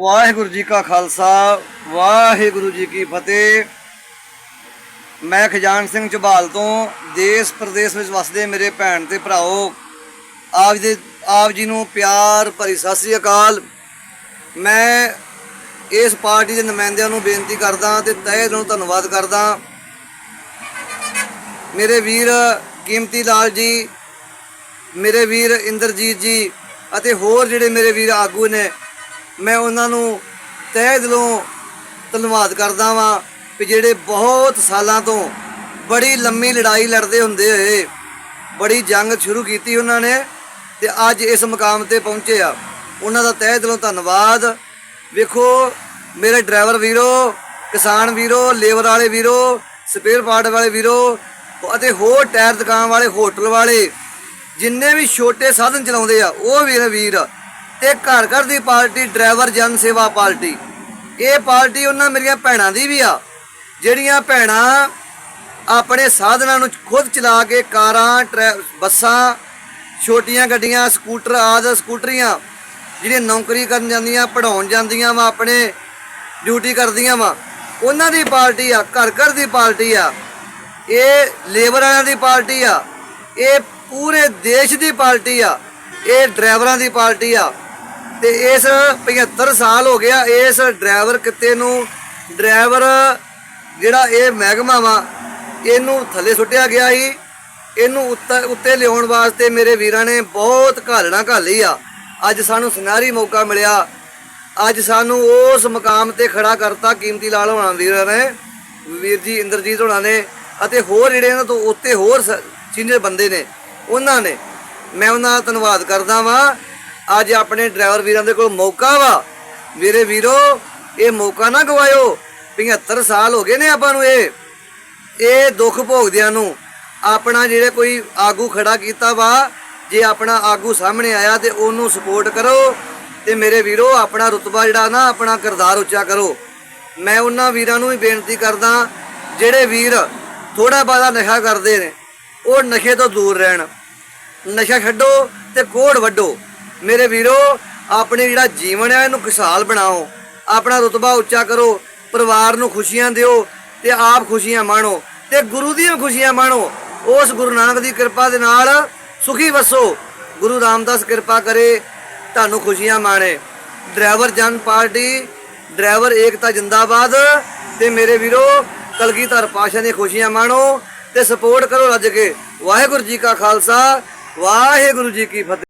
ਵਾਹਿਗੁਰੂ ਜੀ ਕਾ ਖਾਲਸਾ, ਵਾਹਿਗੁਰੂ ਜੀ ਕੀ ਫਤਿਹ। ਮੈਂ ਖਜਾਨ ਸਿੰਘ ਝਬਾਲ ਤੋਂ ਦੇਸ਼ ਪ੍ਰਦੇਸ਼ ਵਿੱਚ ਵਸਦੇ ਮੇਰੇ ਭੈਣ ਤੇ ਭਰਾਓ, ਆਪ ਦੇ, ਆਪ ਜੀ ਨੂੰ ਪਿਆਰ ਭਰੀ ਸਤਿ ਸ੍ਰੀ ਅਕਾਲ। ਮੈਂ ਇਸ ਪਾਰਟੀ ਦੇ ਨੁਮਾਇੰਦਿਆਂ ਨੂੰ ਬੇਨਤੀ ਕਰਦਾ ਤੇ ਤਹਿ ਦਿਲੋਂ ਧੰਨਵਾਦ ਕਰਦਾ। ਮੇਰੇ ਵੀਰ ਕੀਮਤੀ ਲਾਲ ਜੀ, ਮੇਰੇ ਵੀਰ ਇੰਦਰਜੀਤ ਜੀ ਅਤੇ ਹੋਰ ਜਿਹੜੇ ਮੇਰੇ ਵੀਰ ਆਗੂ ਨੇ ਮੈਂ ਉਹਨਾਂ ਨੂੰ ਤਹਿ ਦਿਲੋਂ ਧੰਨਵਾਦ ਕਰਦਾ ਵਾਂ ਕਿ ਜਿਹੜੇ ਬਹੁਤ ਸਾਲਾਂ ਤੋਂ ਬੜੀ ਲੰਮੀ ਲੜਾਈ ਲੜਦੇ ਹੁੰਦੇ ਹੋਏ ਬੜੀ ਜੰਗ ਸ਼ੁਰੂ ਕੀਤੀ ਉਹਨਾਂ ਨੇ ਤੇ ਅੱਜ ਇਸ ਮੁਕਾਮ ਤੇ ਪਹੁੰਚੇ ਆ। ਉਹਨਾਂ ਦਾ ਤਹਿ ਦਿਲੋਂ ਧੰਨਵਾਦ। ਵੇਖੋ, ਮੇਰੇ ਡਰਾਈਵਰ ਵੀਰੋ, ਕਿਸਾਨ ਵੀਰੋ, ਲੇਬਰ ਵਾਲੇ ਵੀਰੋ, ਸਪੇਅਰ ਪਾਰਟ ਵਾਲੇ ਵੀਰੋ ਅਤੇ ਹੋਰ ਟਾਇਰ ਦੁਕਾਨ ਵਾਲੇ, ਹੋਟਲ ਵਾਲੇ, ਜਿੰਨੇ ਵੀ ਛੋਟੇ ਸਾਧਨ ਚਲਾਉਂਦੇ ਆ, ਉਹ ਵੀਰ ਵੀਰ ਤੇ ਘਰ ਘਰ ਦੀ ਪਾਰਟੀ, ਡਰਾਈਵਰ ਜਨ ਸੇਵਾ ਪਾਰਟੀ। ਇਹ ਪਾਰਟੀ ਉਹਨਾਂ ਮੇਰੀਆਂ ਭੈਣਾਂ ਦੀ ਵੀ ਆ। ਜਿਹੜੀਆਂ ਭੈਣਾਂ ਆਪਣੇ ਸਾਧਨਾਂ ਨੂੰ ਖੁਦ ਚਲਾ ਕੇ ਕਾਰਾਂ, ਟਰੈ- ਬੱਸਾਂ, ਛੋਟੀਆਂ ਗੱਡੀਆਂ, ਸਕੂਟਰ ਆਦਿ, ਸਕੂਟਰੀਆਂ, ਜਿਹੜੀਆਂ ਨੌਕਰੀ ਕਰਨ ਜਾਂਦੀਆਂ ਪੜਾਉਣ ਜਾਂਦੀਆਂ ਵਾ, ਆਪਣੇ ਡਿਊਟੀ ਕਰਦੀਆਂ ਵਾ, ਉਹਨਾਂ ਦੀ ਪਾਰਟੀ ਆ, ਘਰ ਘਰ ਦੀ ਪਾਰਟੀ ਆ। ਇਹ ਲੇਬਰ ਵਾਲਿਆਂ ਦੀ ਪਾਰਟੀ ਆ। ਇਹ ਪੂਰੇ ਦੇਸ਼ ਦੀ ਪਾਰਟੀ ਆ। ਇਹ ਡਰਾਈਵਰਾਂ ਦੀ ਪਾਰਟੀ ਆ। ਤੇ ਇਸ 75 ਸਾਲ ਹੋ ਗਿਆ ਇਸ ਡਰਾਈਵਰ ਕਿੱਤੇ ਨੂੰ ਡਰਾਈਵਰ ਜਿਹੜਾ ਇਹ ਮਹਿਕਮਾ ਵਾ, ਇਹਨੂੰ ਥੱਲੇ ਸੁੱਟਿਆ ਗਿਆ ਸੀ। ਇਹਨੂੰ ਉੱਤੇ ਉੱਤੇ ਲਿਆਉਣ ਵਾਸਤੇ ਮੇਰੇ ਵੀਰਾਂ ਨੇ ਬਹੁਤ ਘਾਲਣਾ ਘਾਲੀ ਆ। ਅੱਜ ਸਾਨੂੰ ਸੁਨਹਿਰੀ ਮੌਕਾ ਮਿਲਿਆ। ਅੱਜ ਸਾਨੂੰ ਉਸ ਮਕਾਮ ਤੇ ਖੜਾ ਕਰਤਾ ਕੀਮਤੀ ਲਾਲ ਹੋਣਾ ਵੀਰਾਂ ਨੇ, ਵੀਰ ਜੀ ਇੰਦਰਜੀਤ ਹੋਣਾ ਨੇ ਅਤੇ ਹੋਰ ਜਿਹੜੇ ਇਹਨਾਂ ਤੋਂ ਉੱਤੇ ਹੋਰ ਸੀਨੀਅਰ ਬੰਦੇ ਨੇ, ਉਹਨਾਂ ਨੇ। ਮੈਂ ਉਹਨਾਂ ਦਾ ਧੰਨਵਾਦ ਕਰਦਾ ਵਾਂ। ਅੱਜ ਆਪਣੇ ਡਰਾਈਵਰ ਵੀਰਾਂ ਦੇ ਕੋਲ ਮੌਕਾ ਵਾ। ਮੇਰੇ ਵੀਰੋ, ਇਹ ਮੌਕਾ ਨਾ ਗਵਾਇਓ। 75 ਸਾਲ ਹੋ ਗਏ ਨੇ ਆਪਾਂ ਨੂੰ ਇਹ। ਇਹ ਦੁੱਖ ਭੋਗਦਿਆਂ ਨੂੰ ਆਪਣਾ ਜਿਹੜੇ ਕੋਈ ਆਗੂ ਖੜਾ ਕੀਤਾ ਵਾ, ਜੇ ਆਪਣਾ ਆਗੂ ਸਾਹਮਣੇ ਆਇਆ ਤੇ ਉਹਨੂੰ ਸਪੋਰਟ ਕਰੋ ਤੇ ਮੇਰੇ ਵੀਰੋ, ਆਪਣਾ ਰੁਤਬਾ ਜਿਹੜਾ ਨਾ, ਆਪਣਾ ਕਿਰਦਾਰ ਉੱਚਾ ਕਰੋ। ਮੈਂ ਉਹਨਾਂ ਵੀਰਾਂ ਨੂੰ ਵੀ ਬੇਨਤੀ ਕਰਦਾ, ਜਿਹੜੇ ਵੀਰ ਥੋੜਾ ਬਾਦਾ ਨਸ਼ਾ ਕਰਦੇ ਨੇ, ਉਹ ਨਸ਼ੇ ਤੋਂ ਦੂਰ ਰਹਿਣ। ਨਸ਼ਾ ਛੱਡੋ ਤੇ ਕੋੜ ਵੱਡੋ ਮੇਰੇ ਵੀਰੋ, ਆਪਣੇ ਜਿਹੜਾ ਜੀਵਨ ਹੈ ਇਹਨੂੰ ਖੁਸ਼ਹਾਲ ਬਣਾਓ। ਆਪਣਾ ਰੁਤਬਾ ਉੱਚਾ ਕਰੋ, ਪਰਿਵਾਰ ਨੂੰ ਖੁਸ਼ੀਆਂ ਦਿਓ ਤੇ ਆਪ ਖੁਸ਼ੀਆਂ ਮਾਣੋ ਤੇ ਗੁਰੂ ਦੀਆਂ ਖੁਸ਼ੀਆਂ ਮਾਣੋ। ਉਸ ਗੁਰੂ ਨਾਨਕ ਦੀ ਕਿਰਪਾ ਦੇ ਨਾਲ ਸੁਖੀ ਵਸੋ। ਗੁਰੂ ਰਾਮਦਾਸ ਕਿਰਪਾ ਕਰੇ, ਤੁਹਾਨੂੰ ਖੁਸ਼ੀਆਂ ਮਾਣੇ। ਡਰਾਈਵਰ ਜਨ ਪਾਰਟੀ, ਡਰਾਈਵਰ ਏਕਤਾ ਜਿੰਦਾਬਾਦ ਤੇ ਮੇਰੇ ਵੀਰੋ, ਕਲਗੀਧਰ ਪਾਸ਼ਾ ਦੀਆਂ ਖੁਸ਼ੀਆਂ ਮਾਣੋ ਤੇ ਸਪੋਰਟ ਕਰੋ ਰੱਜ ਕੇ। ਵਾਹਿਗੁਰੂ ਜੀ ਕਾ ਖਾਲਸਾ, ਵਾਹਿਗੁਰੂ ਜੀ ਕੀ ਫਤਿਹ।